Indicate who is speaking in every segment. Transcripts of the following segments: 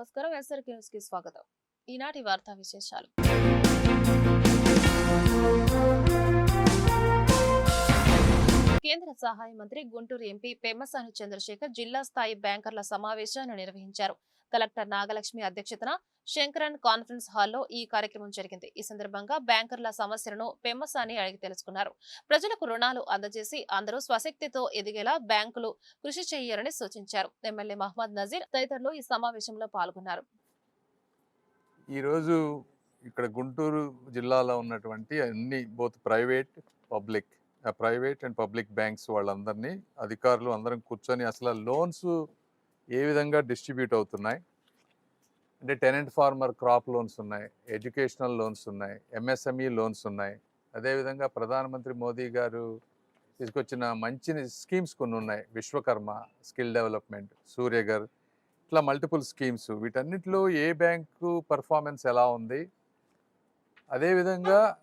Speaker 1: నమస్కారం. ఎస్ఆర్కి న్యూస్కి స్వాగతం. ఈనాటి వార్తా విశేషాలు. కేంద్ర సహాయ మంత్రి గుంటూరు ఎంపీ పెమ్మసాని చంద్రశేఖర్ జిల్లా స్థాయి బ్యాంకర్ల సమావేశాన్ని నిర్వహించారు. కలెక్టర్ నాగలక్ష్మి అధ్యక్షతన శంకరన్ కాన్ఫరెన్స్ హాల్లో ఈ కార్యక్రమం జరిగింది. ఈ సందర్భంగా బ్యాంకర్ల సమస్యలను పెమ్మసాని అడిగి తెలుసుకున్నారు. ప్రజలకు రుణాలు అందజేసి అందరూ స్వశక్తితో ఎదిగేలా బ్యాంకులు కృషి చేయాలని సూచించారు. ఎమ్మెల్యే మహమ్మద్ నజీర్ తదితరులు ఈ సమావేశంలో పాల్గొన్నారు.
Speaker 2: ఈరోజు ఇక్కడ గుంటూరు జిల్లాలో ఉన్నటువంటి అన్ని both private public private and public banks వాళ్ళందరినీ అధికారులు అందరం కూర్చొని అసలు లోన్స్ ఏ విధంగా డిస్ట్రిబ్యూట్ అవుతున్నాయి? అంటే టెనెంట్ ఫార్మర్ క్రాప్ లోన్స్ ఉన్నాయి ఎడ్యుకేషనల్ లోన్స్ ఉన్నాయి ఎంఎస్ఎంఈ లోన్స్ ఉన్నాయి. అదేవిధంగా ప్రధానమంత్రి మోదీ గారు తీసుకొచ్చిన మంచి స్కీమ్స్ కొన్ని ఉన్నాయి. విశ్వకర్మ స్కిల్ డెవలప్మెంట్ సూర్యగర్ ఇట్లా మల్టిపుల్ స్కీమ్స్. వీటన్నిటిలో ఏ బ్యాంకు పర్ఫార్మెన్స్ ఎలా ఉంది? అదేవిధంగా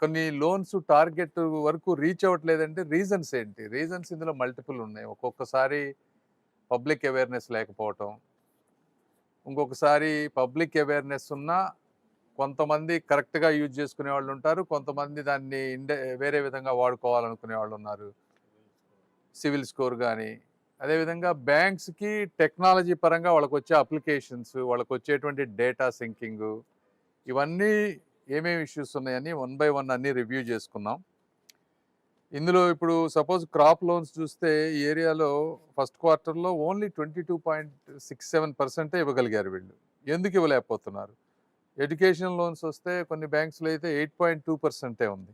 Speaker 2: కొన్ని లోన్స్ టార్గెట్ వరకు రీచ్ అవ్వట్లేదంటే రీజన్స్ ఏంటి? రీజన్స్ ఇందులో మల్టిపుల్ ఉన్నాయి. ఒక్కొక్కసారి పబ్లిక్ అవేర్నెస్ లేకపోవటం. ఇంకొకసారి పబ్లిక్ అవేర్నెస్ ఉన్నా కొంతమంది కరెక్ట్గా యూజ్ చేసుకునే వాళ్ళు ఉంటారు. కొంతమంది దాన్ని ఇండే వేరే విధంగా వాడుకోవాలనుకునే వాళ్ళు ఉన్నారు. సివిల్ స్కోర్ కానీ అదేవిధంగా బ్యాంక్స్కి టెక్నాలజీ పరంగా వాళ్ళకి వచ్చే అప్లికేషన్స్ వాళ్ళకి వచ్చేటువంటి డేటా సింకింగ్ ఇవన్నీ ఏమేమి ఇష్యూస్ ఉన్నాయని వన్ బై వన్ అన్నీ రివ్యూ చేసుకున్నాం. ఇందులో ఇప్పుడు సపోజ్ క్రాప్ లోన్స్ చూస్తే ఈ ఏరియాలో ఫస్ట్ క్వార్టర్లో only twenty two point six seven పర్సెంటే ఇవ్వగలిగారు వీళ్ళు. ఎందుకు ఇవ్వలేకపోతున్నారు? ఎడ్యుకేషన్ లోన్స్ వస్తే కొన్ని బ్యాంక్స్లో అయితే ఎయిట్ పాయింట్ టూ పర్సెంటే ఉంది.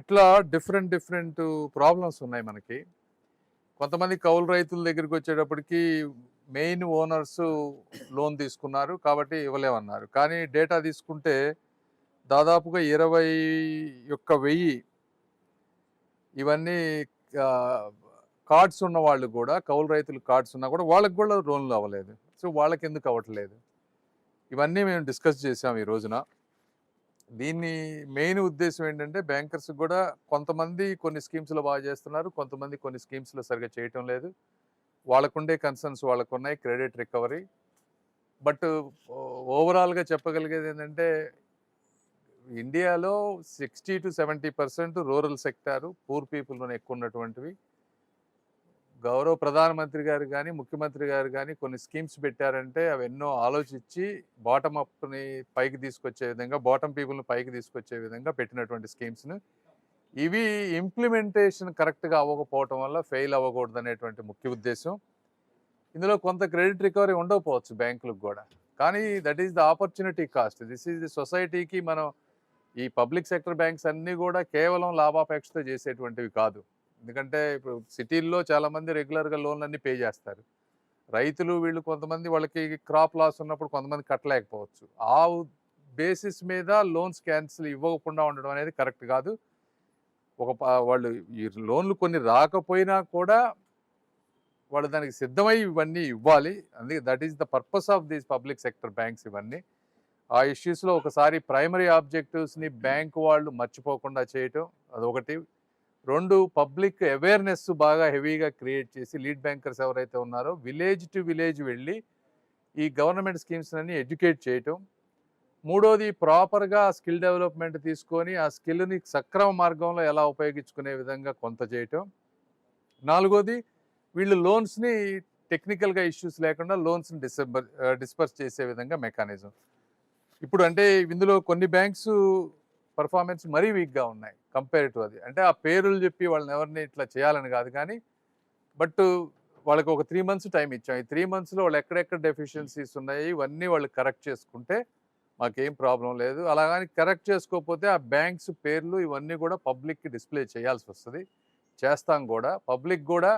Speaker 2: ఇట్లా డిఫరెంట్ డిఫరెంట్ ప్రాబ్లమ్స్ ఉన్నాయి మనకి. కొంతమంది కౌలు రైతుల దగ్గరికి వచ్చేటప్పటికి మెయిన్ ఓనర్స్ లోన్ తీసుకున్నారు కాబట్టి ఇవ్వలేమన్నారు. కానీ డేటా తీసుకుంటే దాదాపుగా ఇరవై యొక్క వెయ్యి ఇవన్నీ కార్డ్స్ ఉన్న వాళ్ళు కూడా కౌలు రైతులు కార్డ్స్ ఉన్నా కూడా వాళ్ళకి కూడా లోన్లు అవ్వలేదు. సో వాళ్ళకి ఎందుకు అవ్వట్లేదు? ఇవన్నీ మేము డిస్కస్ చేసాం ఈ రోజున. దీన్ని మెయిన్ ఉద్దేశం ఏంటంటే బ్యాంకర్స్ కూడా కొంతమంది కొన్ని స్కీమ్స్లో బాగా చేస్తున్నారు కొంతమంది కొన్ని స్కీమ్స్లో సరిగా చేయటం లేదు. వాళ్ళకుండే కన్సర్న్స్ వాళ్ళకు ఉన్నాయి క్రెడిట్ రికవరీ. బట్ ఓవరాల్గా చెప్పగలిగేది ఏంటంటే ఇండియాలో sixty to seventy percent rural sector poor పీపుల్లోనే ఎక్కువ ఉన్నటువంటివి గౌరవ ప్రధానమంత్రి గారు కానీ ముఖ్యమంత్రి గారు కానీ కొన్ని స్కీమ్స్ పెట్టారంటే అవి ఎన్నో ఆలోచించి బాటమ్ అప్ని పైకి తీసుకొచ్చే విధంగా బాటమ్ పీపుల్ని పైకి తీసుకొచ్చే విధంగా పెట్టినటువంటి స్కీమ్స్ను. ఇవి ఇంప్లిమెంటేషన్ కరెక్ట్గా అవ్వకపోవటం వల్ల ఫెయిల్ అవ్వకూడదు అనేటువంటి ముఖ్య ఉద్దేశం. ఇందులో కొంత క్రెడిట్ రికవరీ ఉండకపోవచ్చు బ్యాంకులకు కూడా. కానీ that is the opportunity cost. This is the సొసైటీకి మనం ఈ పబ్లిక్ సెక్టర్ బ్యాంక్స్ అన్నీ కూడా కేవలం లాభాపేక్షతో చేసేటువంటివి కాదు. ఎందుకంటే ఇప్పుడు సిటీల్లో చాలామంది రెగ్యులర్గా లోన్లు అన్నీ పే చేస్తారు. రైతులు వీళ్ళు కొంతమంది వాళ్ళకి క్రాప్ లాస్ ఉన్నప్పుడు కొంతమంది కట్టలేకపోవచ్చు. ఆ బేసిస్ మీద లోన్స్ క్యాన్సిల్ ఇవ్వకుండా ఉండడం అనేది కరెక్ట్ కాదు. ఒక వాళ్ళు ఈ లోన్లు కొన్ని రాకపోయినా కూడా వాళ్ళు దానికి సిద్ధమై ఇవన్నీ ఇవ్వాలి. అందుకే that is the purpose of these public sector banks ఇవన్నీ. ఆ ఇష్యూస్లో ఒకసారి ప్రైమరీ ఆబ్జెక్టివ్స్ని బ్యాంక్ వాళ్ళు మర్చిపోకుండా చేయటం అదొకటి. రెండు పబ్లిక్ అవేర్నెస్ బాగా హెవీగా క్రియేట్ చేసి లీడ్ బ్యాంకర్స్ ఎవరైతే ఉన్నారో విలేజ్ టు విలేజ్ వెళ్ళి ఈ గవర్నమెంట్ స్కీమ్స్ అన్ని ఎడ్యుకేట్ చేయటం. మూడోది ప్రాపర్గా స్కిల్ డెవలప్మెంట్ తీసుకొని ఆ స్కిల్ని సక్రమ మార్గంలో ఎలా ఉపయోగించుకునే విధంగా కొంత చేయటం. నాలుగోది వీళ్ళు లోన్స్ని టెక్నికల్గా ఇష్యూస్ లేకుండా లోన్స్ని డిసెంబర్ డిస్పర్స్ చేసే విధంగా మెకానిజం ఇప్పుడు అంటే ఇందులో కొన్ని బ్యాంక్స్ పర్ఫార్మెన్స్ మరీ వీక్గా ఉన్నాయి కంపేర్ టు అది. అంటే ఆ పేర్లు చెప్పి వాళ్ళని ఎవరిని ఇట్లా చేయాలని కాదు కానీ బట్ వాళ్ళకి ఒక త్రీ మంత్స్ టైం ఇచ్చాం. ఈ త్రీ మంత్స్లో వాళ్ళు ఎక్కడెక్కడ డెఫిషియన్సీస్ ఉన్నాయి ఇవన్నీ వాళ్ళు కరెక్ట్ చేసుకుంటే మాకేం ప్రాబ్లం లేదు. అలాగని కరెక్ట్ చేసుకోకపోతే ఆ బ్యాంక్స్ పేర్లు ఇవన్నీ కూడా పబ్లిక్కి డిస్ప్లే చేయాల్సి వస్తుంది. చేస్తాం కూడా. పబ్లిక్ కూడా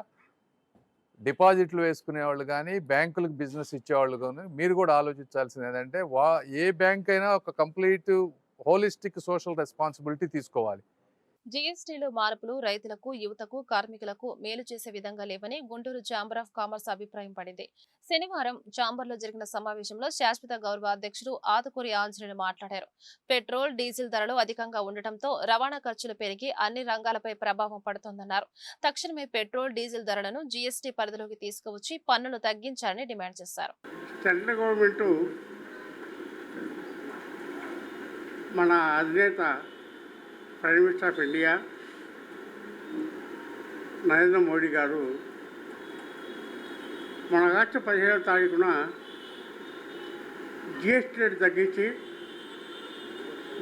Speaker 2: డిపాజిట్లు వేసుకునే వాళ్ళు కానీ బ్యాంకులకు బిజినెస్ ఇచ్చేవాళ్ళు కానీ మీరు కూడా ఆలోచించాల్సింది ఏంటంటే వా ఏ బ్యాంక్ అయినా ఒక కంప్లీట్ హోలిస్టిక్ సోషల్ రెస్పాన్సిబిలిటీ తీసుకోవాలి.
Speaker 1: జీఎస్టీలో మార్పులు రైతులకు యువతకు కార్మికులకు మేలు చేసే విధంగా లేవని గుంటూరు ఛాంబర్ ఆఫ్ కామర్స్ అభిప్రాయం పడింది. శనివారం ఛాంబర్లో జరిగిన సమావేశంలో శాశ్వత గౌరవ అధ్యక్షుడు ఆతుకూరి ఆంజనేయులు మాట్లాడారు. పెట్రోల్ డీజిల్ ధరలు అధికంగా ఉండటంతో రవాణా ఖర్చులు పెరిగి అన్ని రంగాలపై ప్రభావం పడుతోందన్నారు. తక్షణమే పెట్రోల్ డీజిల్ ధరలను జీఎస్టీ పరిధిలోకి తీసుకువచ్చి పన్నులు తగ్గించాలని డిమాండ్ చేశారు.
Speaker 3: మన అధినేత prime minister of India Narendra Modi garu మన ఆగస్టు పదిహేడవ తారీఖున జిఎస్టీ రేటు తగ్గించి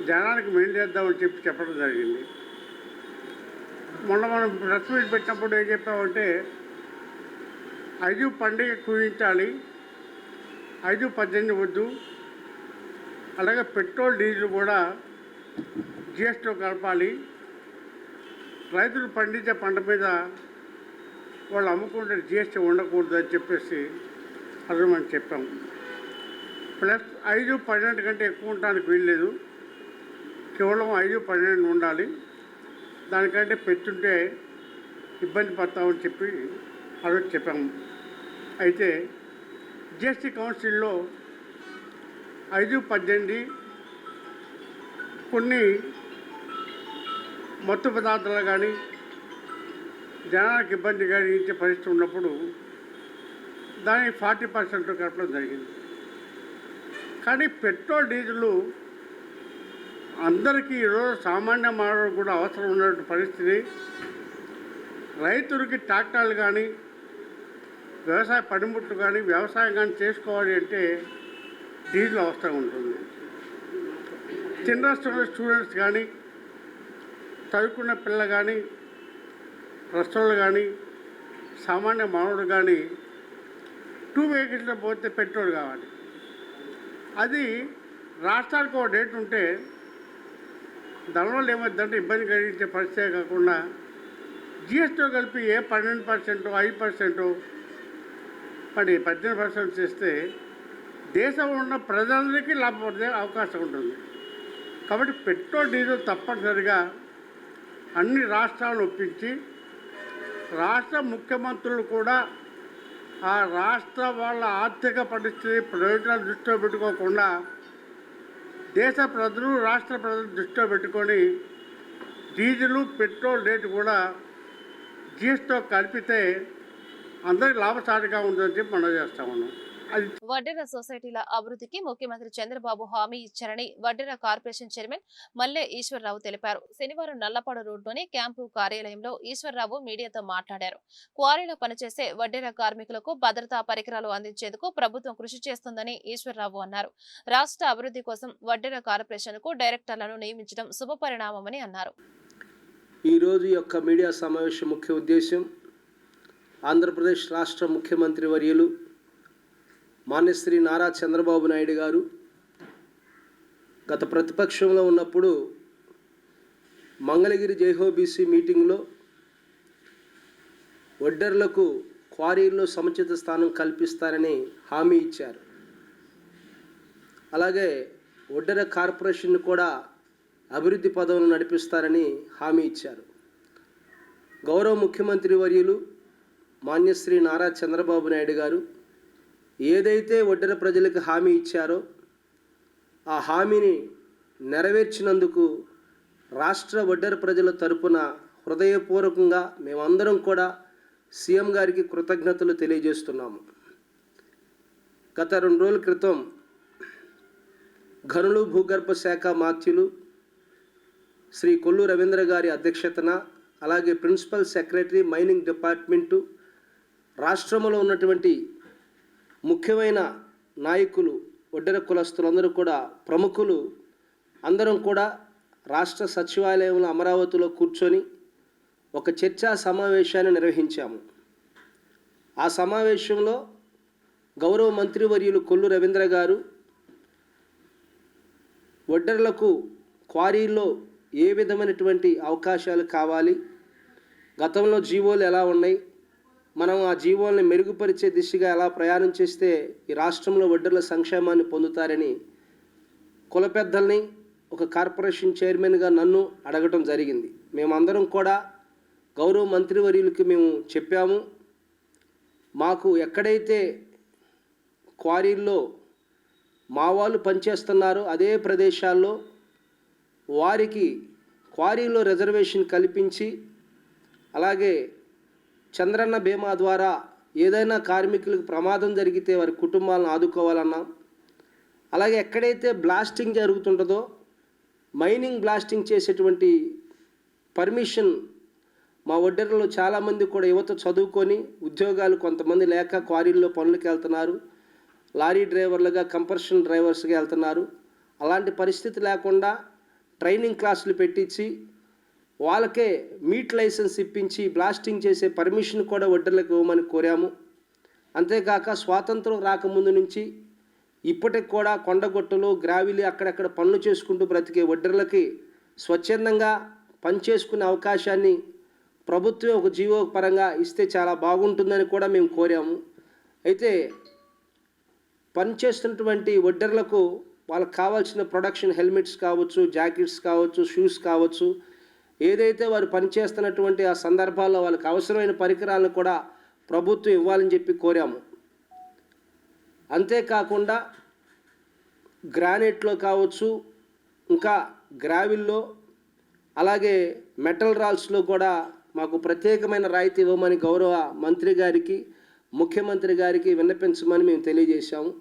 Speaker 3: జనానికి మెయిన్ చేద్దామని చెప్పి చెప్పడం జరిగింది. మొన్న మనం ప్రెస్ మీట్ పెట్టినప్పుడు ఏం చెప్పామంటే ఐదు పండుగ కుదించాలి ఐదు పద్దెనిమిది వద్దు అలాగే పెట్రోల్ డీజిల్ కూడా జిఎస్టీ కలపాలి. రైతులు పండించే పంట మీద వాళ్ళు అమ్ముకుంటే జిఎస్టీ ఉండకూడదు అని చెప్పేసి అది మనం చెప్పాం. ప్లస్ ఐదు పన్నెండు కంటే ఎక్కువ ఉండడానికి వీల్లేదు. కేవలం ఐదు పన్నెండు ఉండాలి. దానికంటే పెట్టుంటే ఇబ్బంది పడతామని చెప్పి అడుగు చెప్పాము అయితే జిఎస్టీ కౌన్సిల్లో ఐదు పద్దెనిమిది కొన్ని మత్తు పదార్థాలు కానీ జనానికి ఇబ్బంది కలిగించే పరిస్థితి ఉన్నప్పుడు దానికి ఫార్టీ పర్సెంట్ కలపడం జరిగింది. కానీ పెట్రోల్ డీజిల్ అందరికీ ఈరోజు సామాన్య మానవుడు కూడా అవసరం ఉన్నటువంటి పరిస్థితి. రైతులకి ట్రాక్టర్లు కానీ వ్యవసాయ పనిముట్లు కానీ వ్యవసాయం కానీ చేసుకోవాలి అంటే డీజిల్ అవసరం ఉంటుంది. చిన్న స్టూడెంట్స్ కానీ చదువుకున్న పిల్ల కానీ ప్రస్తులు కానీ సామాన్య మానవుడు కానీ టూ వెహికల్స్లో పోతే పెట్రోల్ కావాలి. అది రాష్ట్రానికి ఒక డేట్ ఉంటే దానివల్ల ఏమవుతుందంటే ఇబ్బంది కలిగించే పరిస్థితే కాకుండా జిఎస్టీతో కలిపి ఏ పన్నెండు పర్సెంట్ ఐదు పర్సెంట్ మరి పద్దెనిమిది పర్సెంట్ చేస్తే దేశంలో ఉన్న ప్రజలందరికీ లాభపడే అవకాశం ఉంటుంది. కాబట్టి పెట్రోల్ డీజిల్ తప్పనిసరిగా అన్ని రాష్ట్రాలను ఒప్పించి రాష్ట్ర ముఖ్యమంత్రులు కూడా ఆ రాష్ట్ర వాళ్ళ ఆర్థిక పరిస్థితి ప్రయోజనాలు దృష్టిలో పెట్టుకోకుండా దేశ ప్రజలు రాష్ట్ర ప్రజలు దృష్టిలో పెట్టుకొని డీజిల్ పెట్రోల్ రేటు కూడా జీఎస్టీతో కలిపితే అందరికి లాభసాటిగా ఉంటుందని చెప్పి మనం చేస్తా ఉన్నాం.
Speaker 1: వడ్డెర సొసైటీల అభివృద్ధికి ముఖ్యమంత్రి చంద్రబాబు హామీ ఇచ్చారని వడ్డెర కార్పొరేషన్ చైర్మన్ మల్లె ఈశ్వరరావు తెలిపారు. శనివారం నల్లపాడు రోడ్లోని క్యాంపు కార్యాలయంలో ఈశ్వరరావు మీడియాతో మాట్లాడారు. క్వారీలో పనిచేసే వడ్డెర కార్మికులకు భద్రతా పరికరాలు అందించేందుకు ప్రభుత్వం కృషి చేస్తుందని ఈశ్వరరావు అన్నారు. రాష్ట్ర అభివృద్ధి కోసం వడ్డెర కార్పొరేషన్కు డైరెక్టర్లను నియమించడం శుభపరిణామమని అన్నారు.
Speaker 4: ఈరోజు యొక్క మీడియా సమావేశం ముఖ్య ఉద్దేశం ఆంధ్రప్రదేశ్ రాష్ట్ర ముఖ్యమంత్రి వర్యులు మాన్యశ్రీ నారా చంద్రబాబు నాయుడు గారు గత ప్రతిపక్షంలో ఉన్నప్పుడు మంగళగిరి జైహోబీసీ మీటింగ్లో ఒడ్డర్లకు క్వారీల్లో సముచిత స్థానం కల్పిస్తారని హామీ ఇచ్చారు. అలాగే ఒడ్డర కార్పొరేషన్ కూడా అభివృద్ధి పదవులు నడిపిస్తారని హామీ ఇచ్చారు. గౌరవ ముఖ్యమంత్రి వర్యులు మాన్యశ్రీ నారా చంద్రబాబు నాయుడు గారు ఏదైతే ఒడ్డెర ప్రజలకు హామీ ఇచ్చారో ఆ హామీని నెరవేర్చినందుకు రాష్ట్ర ఒడ్డెర ప్రజల తరపున హృదయపూర్వకంగా మేమందరం కూడా సీఎం గారికి కృతజ్ఞతలు తెలియజేస్తున్నాము. గత రెండు రోజుల క్రితం గనులు భూగర్భ శాఖ మాత్యులు శ్రీ కొల్లు రవీంద్ర గారి అధ్యక్షతన అలాగే ప్రిన్సిపల్ సెక్రటరీ మైనింగ్ డిపార్ట్మెంటు రాష్ట్రంలో ఉన్నటువంటి ముఖ్యమైన నాయకులు ఒడ్డెర కులస్తులందరూ కూడా ప్రముఖులు. అందరం కూడా రాష్ట్ర సచివాలయంలో అమరావతిలో కూర్చొని ఒక చర్చా సమావేశాన్ని నిర్వహించాము. ఆ సమావేశంలో గౌరవ మంత్రివర్యులు కొల్లు రవీంద్ర గారు ఒడ్డర్లకు క్వారీల్లో ఏ విధమైనటువంటి అవకాశాలు కావాలి గతంలో జీవోలు ఎలా ఉన్నాయి మనం ఆ జీవోల్ని మెరుగుపరిచే దిశగా ఎలా ప్రయాణం చేస్తే ఈ రాష్ట్రంలో వడ్డర్ల సంక్షేమాన్ని పొందుతారని కుల పెద్దల్ని ఒక కార్పొరేషన్ చైర్మన్గా నన్ను అడగటం జరిగింది. మేమందరం కూడా గౌరవ మంత్రివర్యులకి మేము చెప్పాము. మాకు ఎక్కడైతే క్వారీల్లో మా వాళ్ళు పనిచేస్తున్నారో అదే ప్రదేశాల్లో వారికి క్వారీలో రిజర్వేషన్ కల్పించి అలాగే చంద్రన్న బీమా ద్వారా ఏదైనా కార్మికులకు ప్రమాదం జరిగితే వారి కుటుంబాలను ఆదుకోవాలన్నా అలాగే ఎక్కడైతే బ్లాస్టింగ్ జరుగుతుంటుందో మైనింగ్ బ్లాస్టింగ్ చేసేటువంటి పర్మిషన్ మా ఒడ్డెరలో చాలామంది కూడా యువత చదువుకొని ఉద్యోగాలు కొంతమంది లేక క్వారీల్లో పనులకు వెళ్తున్నారు లారీ డ్రైవర్లుగా కంపర్షన్ డ్రైవర్స్గా వెళ్తున్నారు. అలాంటి పరిస్థితి లేకుండా ట్రైనింగ్ క్లాసులు పెట్టించి వాళ్ళకే మీట్ లైసెన్స్ ఇప్పించి బ్లాస్టింగ్ చేసే పర్మిషన్ కూడా వడ్డర్లకు ఇవ్వమని కోరాము. అంతేకాక స్వాతంత్రం రాకముందు నుంచి ఇప్పటికి కూడా కొండగొట్టలు గ్రావిలి అక్కడక్కడ పనులు చేసుకుంటూ బ్రతికే వడ్డర్లకి స్వచ్ఛందంగా పనిచేసుకునే అవకాశాన్ని ప్రభుత్వం ఒక జీవో పరంగా ఇస్తే చాలా బాగుంటుందని కూడా మేము కోరాము. అయితే పనిచేస్తున్నటువంటి వడ్డర్లకు వాళ్ళకి కావాల్సిన ప్రొడక్షన్ హెల్మెట్స్ కావచ్చు జాకెట్స్ కావచ్చు షూస్ కావచ్చు ఏదైతే వారు పనిచేస్తున్నటువంటి ఆ సందర్భాల్లో వాళ్ళకి అవసరమైన పరికరాలను కూడా ప్రభుత్వం ఇవ్వాలని చెప్పి కోరాము. అంతేకాకుండా గ్రానైట్లో కావచ్చు ఇంకా గ్రావిల్లో అలాగే మెటల్ రాల్స్లో కూడా మాకు ప్రత్యేకమైన రాయితీ ఇవ్వమని గౌరవ మంత్రి గారికి ముఖ్యమంత్రి గారికి విన్నపించమని మేము తెలియజేశాము.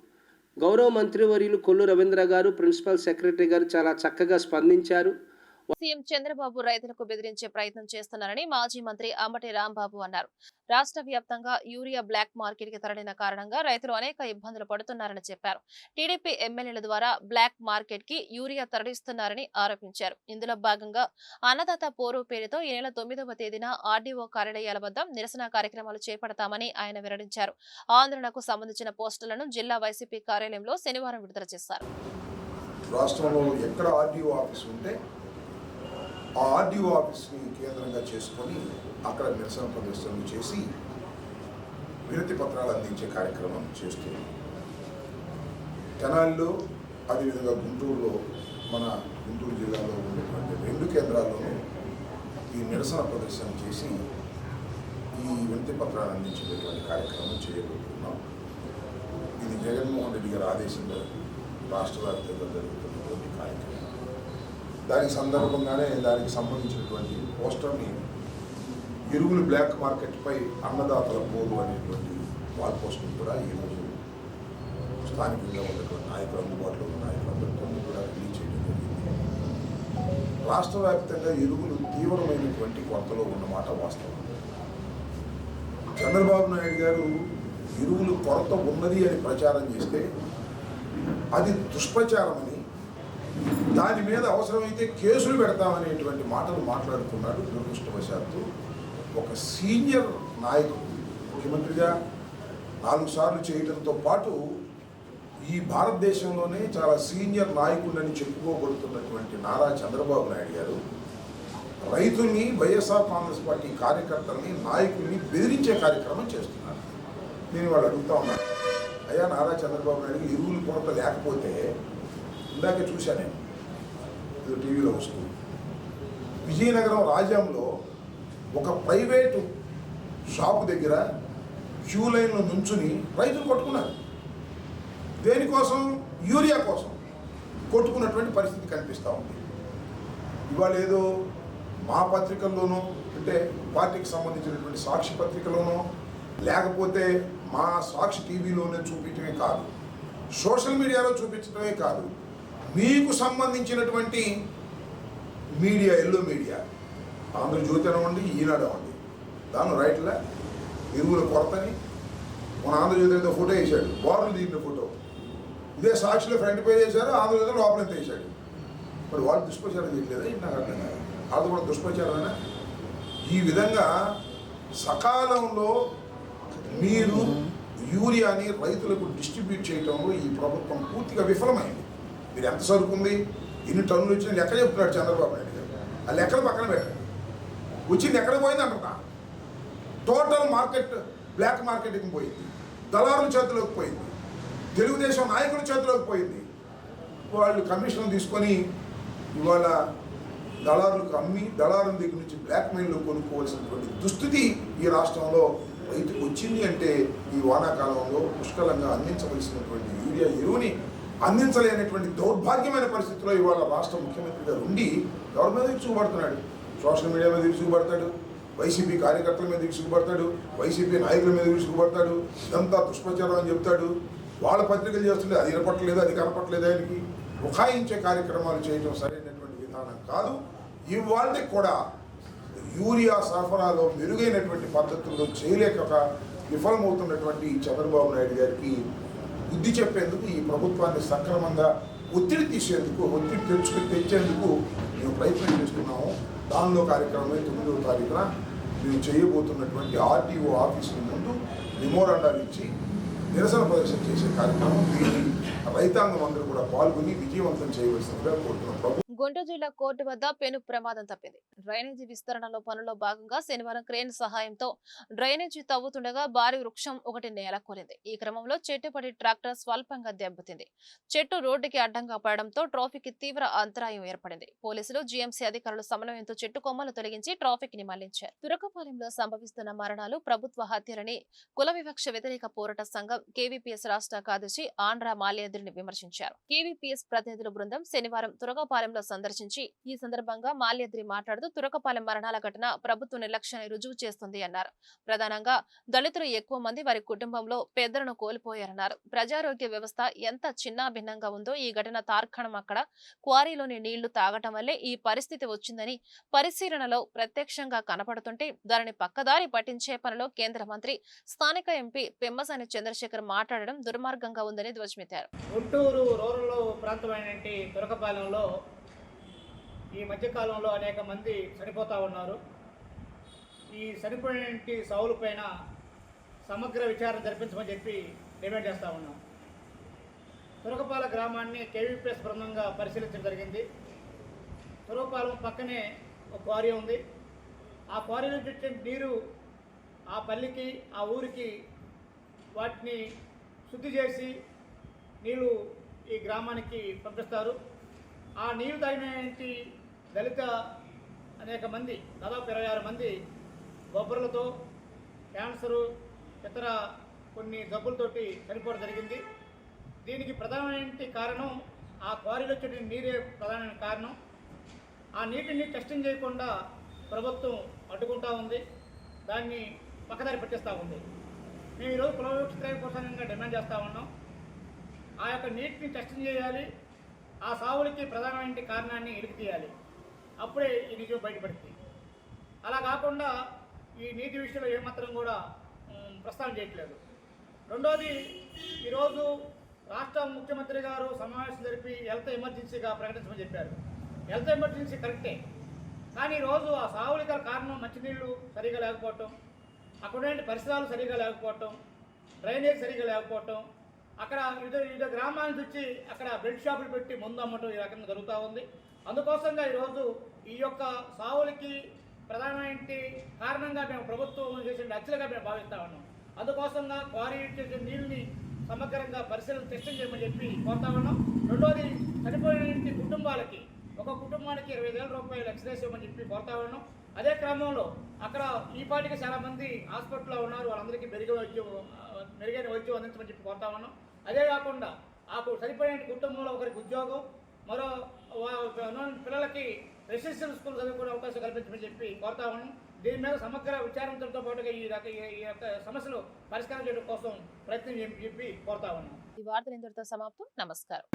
Speaker 4: గౌరవ మంత్రివర్యులు కొల్లు రవీంద్ర గారు ప్రిన్సిపల్ సెక్రటరీ గారు చాలా చక్కగా స్పందించారు.
Speaker 1: సీఎం చంద్రబాబు రైతులకు బెదిరించే ప్రయత్నం చేస్తున్నారని మాజీ మంత్రి అంబటి రాంబాబు అన్నారు. రాష్ట్ర వ్యాప్తంగా యూరియా బ్లాక్ మార్కెట్కి తరలిన కారణంగా రైతులు అనేక ఇబ్బందులు పడుతున్నారని చెప్పారు. టీడీపీ ఎమ్మెల్యేల ద్వారా బ్లాక్ మార్కెట్కి యూరియా తరలిస్తున్నారని ఆరోపించారు. ఇందులో భాగంగా అన్నదాత పోరు పేరుతో ఈ నెల తొమ్మిదవ తేదీన ఆర్డీఓ కార్యాలయాల వద్ద నిరసన కార్యక్రమాలు చేపడతామని ఆయన వెల్లడించారు. ఆందోళనకు సంబంధించిన పోస్టులను జిల్లా వైసీపీ కార్యాలయంలో శనివారం విడుదల చేశారు.
Speaker 5: రాష్ట్రంలో ఎక్కడ ఆర్డీఓ ఆఫీస్ ఉంటే ఆర్డీఓ ఆఫీస్ని కేంద్రంగా చేసుకొని అక్కడ నిరసన ప్రదర్శనలు చేసి వినతి పత్రాలు అందించే కార్యక్రమం చేస్తుంది తెనాలిలో అదేవిధంగా గుంటూరులో మన గుంటూరు జిల్లాలో ఉన్నటువంటి రెండు కేంద్రాల్లోనూ ఈ నిరసన ప్రదర్శన చేసి ఈ వినతి పత్రాలు అందించేటువంటి కార్యక్రమం చేయబోతున్నాం. ఇది జగన్మోహన్ రెడ్డి గారి ఆదేశంలో రాష్ట్ర వ్యాప్తంగా జరుగుతున్నటువంటి కార్యక్రమం. దానికి సందర్భంగానే దానికి సంబంధించినటువంటి పోస్టర్ని ఎరువులు బ్లాక్ మార్కెట్పై అన్నదాతల పోరు అనేటువంటి వాల్ పోస్టర్ని కూడా ఈరోజు స్థానికంగా ఉన్నటువంటి నాయకులు అందుబాటులో ఉన్న నాయకులందరితో కూడా రిలీజ్ చేయడం జరిగింది. రాష్ట్ర వ్యాప్తంగా ఎరువులు తీవ్రమైనటువంటి కొరతలో ఉన్నమాట వాస్తవం. చంద్రబాబు నాయుడు గారు ఎరువులు కొరత ఉన్నది అని ప్రచారం చేస్తే అది దుష్ప్రచారం దాని మీద అవసరమైతే కేసులు పెడతామనేటువంటి మాటలు మాట్లాడుతున్నాడు దురదృష్టవశాత్తు. ఒక సీనియర్ నాయకుడు ముఖ్యమంత్రిగా నాలుగు సార్లు చేయడంతో పాటు ఈ భారతదేశంలోనే చాలా సీనియర్ నాయకుడని చెప్పుకోబడుతున్నటువంటి నారా చంద్రబాబు నాయుడు గారు రైతుల్ని వైఎస్ఆర్ కాంగ్రెస్ పార్టీ కార్యకర్తల్ని నాయకుల్ని బెదిరించే కార్యక్రమం చేస్తున్నారు. నేను వాళ్ళు అడుగుతా ఉన్నాను. అయ్యా నారా చంద్రబాబు నాయుడు ఎరువులు కొరత లేకపోతే ఇందాక చూశాను నేను. ఇది టీవీలో వస్తుంది. విజయనగరం రాజ్యంలో ఒక ప్రైవేటు షాపు దగ్గర క్యూ లైన్లో నుంచుని రైతులు కొట్టుకున్నారు. దేనికోసం? యూరియా కోసం కొట్టుకున్నటువంటి పరిస్థితి కనిపిస్తూ ఉంది. ఇవాళ ఏదో మా పత్రికల్లోనూ అంటే పార్టీకి సంబంధించినటువంటి సాక్షి పత్రికలోనూ లేకపోతే మా సాక్షి టీవీలోనే చూపించడమే కాదు. సోషల్ మీడియాలో చూపించడమే కాదు. మీకు సంబంధించినటువంటి మీడియా ఎల్లో మీడియా. ఆంధ్రజ్యోతి అనివ్వండి ఈనాడు అవ్వండి దాని రైట్లా ఎరువుల కొరతని మన ఆంధ్రజ్యోతి అయితే ఫోటో వేసాడు బార్లు దిగిన ఫోటో. ఇదే సాక్షిలో ఫ్రంట్ పేజ్ వేశారు ఆంధ్రజ్యోతి లోపల ఎంత వేసాడు మరి వాళ్ళు దుష్ప్రచారం చేయట్లేదా? నాకు అర్థం కాదు. వాళ్ళు కూడా దుష్ప్రచారమేనా? ఈ విధంగా సకాలంలో మీరు యూరియాని రైతులకు డిస్ట్రిబ్యూట్ చేయడంలో ఈ ప్రభుత్వం పూర్తిగా విఫలమైంది. మీరు ఎంత సరుకుంది? ఎన్ని టన్నులు వచ్చిన లెక్క చెప్తున్నాడు చంద్రబాబు నాయుడు గారు. ఆ లెక్కలు పక్కన పెట్టండి. వచ్చింది ఎక్కడ పోయింది అంటున్నా? టోటల్ మార్కెట్ బ్లాక్ మార్కెట్కి పోయింది. దళారుల చేతిలోకి పోయింది. తెలుగుదేశం నాయకుల చేతిలోకి పోయింది. వాళ్ళు కమిషన్ తీసుకొని ఇవాళ దళారులకు అమ్మి దళారుల దగ్గర నుంచి బ్లాక్మెయిల్లో కొనుక్కోవాల్సినటువంటి దుస్థితి ఈ రాష్ట్రంలో రైతుకు వచ్చింది అంటే ఈ వానాకాలంలో పుష్కలంగా అందించవలసినటువంటి యూరియా ఎరువుని అందించలేనటువంటి దౌర్భాగ్యమైన పరిస్థితిలో ఇవాళ రాష్ట్ర ముఖ్యమంత్రి గారు ఉండి ఎవరి మీద విసుగుపడుతున్నాడు సోషల్ మీడియా మీద విసుగుపడతాడు వైసీపీ కార్యకర్తల మీద విసుగుపడతాడు వైసీపీ నాయకుల మీద విసుగుపడతాడు ఇదంతా దుష్ప్రచారం అని చెప్తాడు. వాళ్ళ పత్రికలు చేస్తుంటే అది వినపట్టలేదు? అది కనపట్టలేదు ఆయనకి? ఉఖాయించే కార్యక్రమాలు చేయడం సరైనటువంటి విధానం కాదు. ఇవాళ కూడా యూరియా సరఫరాలో మెరుగైనటువంటి పద్ధతుల్లో చేయలేక విఫలమవుతున్నటువంటి చంద్రబాబు నాయుడు గారికి బుద్ధి చెప్పేందుకు ఈ ప్రభుత్వాన్ని సక్రమంగా ఒత్తిడి తీసేందుకు ఒత్తిడి తెచ్చుకుని తెచ్చేందుకు మేము ప్రయత్నం చేస్తున్నాము. దానిలో కార్యక్రమమే తొమ్మిదవ తారీఖున మేము చేయబోతున్నటువంటి ఆర్టీఓ ఆఫీసుల ముందు మెమోరాండాలు ఇచ్చి నిరసన ప్రదర్శన చేసే కార్యక్రమం. దీన్ని రైతాంగం అందరూ కూడా పాల్గొని విజయవంతం చేయవలసిందిగా కోరుతున్నాం. ప్రభు
Speaker 1: గుంటూరు జిల్లా కోర్టు వద్ద పెను ప్రమాదం తప్పింది. డ్రైనేజీ విస్తరణలో పనుల్లో భాగంగా శనివారం క్రేన్ సహాయంతో డ్రైనేజీ తవ్వుతుండగా భారీ వృక్షం ఒకటి నేలకూలింది ఈ క్రమంలో చెట్టుపడి ట్రాక్టర్ స్వల్పంగా దెబ్బతింది. చెట్టు రోడ్డుకి అడ్డంగా పడడంతో ట్రాఫిక్ తీవ్ర అంతరాయం ఏర్పడింది. పోలీసులు జీఎంసీ అధికారులు సమన్వయంతో చెట్టు కొమ్మలు తొలగించి ట్రాఫిక్ని మళ్ళించారు. తురకపాలెంలో సంభవిస్తున్న మరణాలు ప్రభుత్వ హత్యలని కుల వివక్ష వ్యతిరేక పోరాట సంఘం కేవీపీఎస్ రాష్ట్ర కార్యదర్శి ఆంధ్ర మాల్యాద్రిని విమర్శించారు. కేవీపీఎస్ ప్రతినిధుల బృందం శనివారం తురకపాలెంలో సందర్శించి ఈ సందర్భంగా మాల్యాద్రి మాట్లాడుతూ తురకపాలెం మరణాల ఘటన ప్రభుత్వ నిర్లక్ష్యాన్ని రుజువు చేస్తుంది అన్నారు. ప్రధానంగా దళితులు ఎక్కువ మంది వారి కుటుంబంలో పెద్దలను కోల్పోయారన్నారు. ప్రజారోగ్య వ్యవస్థ ఎంత చిన్నాభిన్నంగా ఉందో ఈ ఘటన తార్కణం అక్కడ. క్వారీలోని నీళ్ళు తాగటం వల్లే ఈ పరిస్థితి వచ్చిందని పరిశీలనలో ప్రత్యక్షంగా కనపడుతుంటే దానిని పక్కదారి పట్టించే పనిలో కేంద్ర మంత్రి స్థానిక ఎంపీ పెమ్మసాని చంద్రశేఖర్ మాట్లాడడం దుర్మార్గంగా ఉందని ధ్వజమెత్తారు.
Speaker 6: గుంటూరు రూరల్ ప్రాంతమైనటువంటి తురకపాలెంలో ఈ మధ్యకాలంలో అనేక మంది చనిపోతూ ఉన్నారు. ఈ చనిపోయినటువంటి సావుల పైన సమగ్ర విచారణ జరిపించమని చెప్పి డిమాండ్ చేస్తూ ఉన్నాం. తురకపాల గ్రామాన్ని కేవీపీఎస్ బృందంగా పరిశీలించడం జరిగింది. తురకపాలెం పక్కనే ఒక క్వారీ ఉంది. ఆ క్వారీలో నుంచి నీరు ఆ పల్లికి ఆ ఊరికి వాటిని శుద్ధి చేసి నీళ్ళు ఈ గ్రామానికి పంపిస్తారు. ఆ నీరు తగినటువంటి దళిత అనేక మంది దాదాపు ఇరవై ఆరు మంది బొబ్బర్లతో క్యాన్సరు ఇతర కొన్ని జబ్బులతోటి చనిపోవడం జరిగింది. దీనికి ప్రధానమైన కారణం ఆ క్వారీలో వచ్చే నీరే ప్రధానమైన కారణం. ఆ నీటిని టెస్టింగ్ చేయకుండా ప్రభుత్వం అడ్డుకుంటా ఉంది. దాన్ని పక్కదారి పెట్టేస్తూ ఉంది. మేము ఈరోజు కులవివక్ష కోసంగా డిమాండ్ చేస్తూ ఉన్నాం. ఆ యొక్క నీటిని టెస్టింగ్ చేయాలి. ఆ సావులకి ప్రధానమైన కారణాన్ని ఎడికి తీయాలి అప్పుడే ఈ నిజం బయటపడుతుంది అలా కాకుండా ఈ నీటి విషయంలో ఏమాత్రం కూడా ఉమ్, ప్రస్తావన చేయట్లేదు. రెండోది ఈరోజు రాష్ట్ర ముఖ్యమంత్రి గారు సమావేశం జరిపి హెల్త్ ఎమర్జెన్సీగా ప్రకటించమని చెప్పారు. హెల్త్ ఎమర్జెన్సీ కరెక్టే. కానీ ఈరోజు ఆ సావులకి గల కారణం మంచినీళ్ళు సరిగా లేకపోవటం అక్కడ పరిసరాలు సరిగా లేకపోవటం డ్రైనేజ్ సరిగా లేకపోవటం అక్కడ వివిధ వివిధ గ్రామాల నుంచి వచ్చి అక్కడ బెడ్ షాపులు పెట్టి ముందు అమ్మటం ఈ రకంగా జరుగుతూ ఉంది. అందుకోసంగా ఈరోజు ఈ యొక్క సావులకి ప్రధానమైన కారణంగా మేము ప్రభుత్వం చేసిన హత్యలుగా మేము భావిస్తా ఉన్నాం. అందుకోసంగా క్వారీ చేసిన నీళ్ళని సమగ్రంగా పరిశీలన టెస్టింగ్ చేయమని చెప్పి కోరుతా ఉన్నాం. రెండోది చనిపోయిన కుటుంబాలకి ఒక కుటుంబానికి ఇరవై వేల రూపాయలు ఎక్స్రేస్ ఇవ్వమని చెప్పి కోరుతా ఉన్నాం. అదే క్రమంలో అక్కడ ఈ పాటికి చాలా మంది హాస్పిటల్లో ఉన్నారు. వాళ్ళందరికీ మెరుగు వైద్యం మెరుగైన వైద్యం అందించమని చెప్పి కోరుతా ఉన్నాం. అదే కాకుండా ఆ చనిపోయిన కుటుంబంలో ఒకరికి ఉద్యోగం మరో పిల్లలకి రెసిడెన్షియల్ స్కూల్ చదువుకునే అవకాశం కల్పించమని చెప్పి కోరుతా ఉన్నాం. దీని మీద సమగ్ర విచారంతో పాటుగా ఈ రక ఈ యొక్క సమస్యలు పరిష్కారం చేయడం కోసం ప్రయత్నం చెప్పి కోరుతా ఉన్నాం.
Speaker 1: ఈ వార్తలు ఇంతటితో సమాప్తం. నమస్కారం.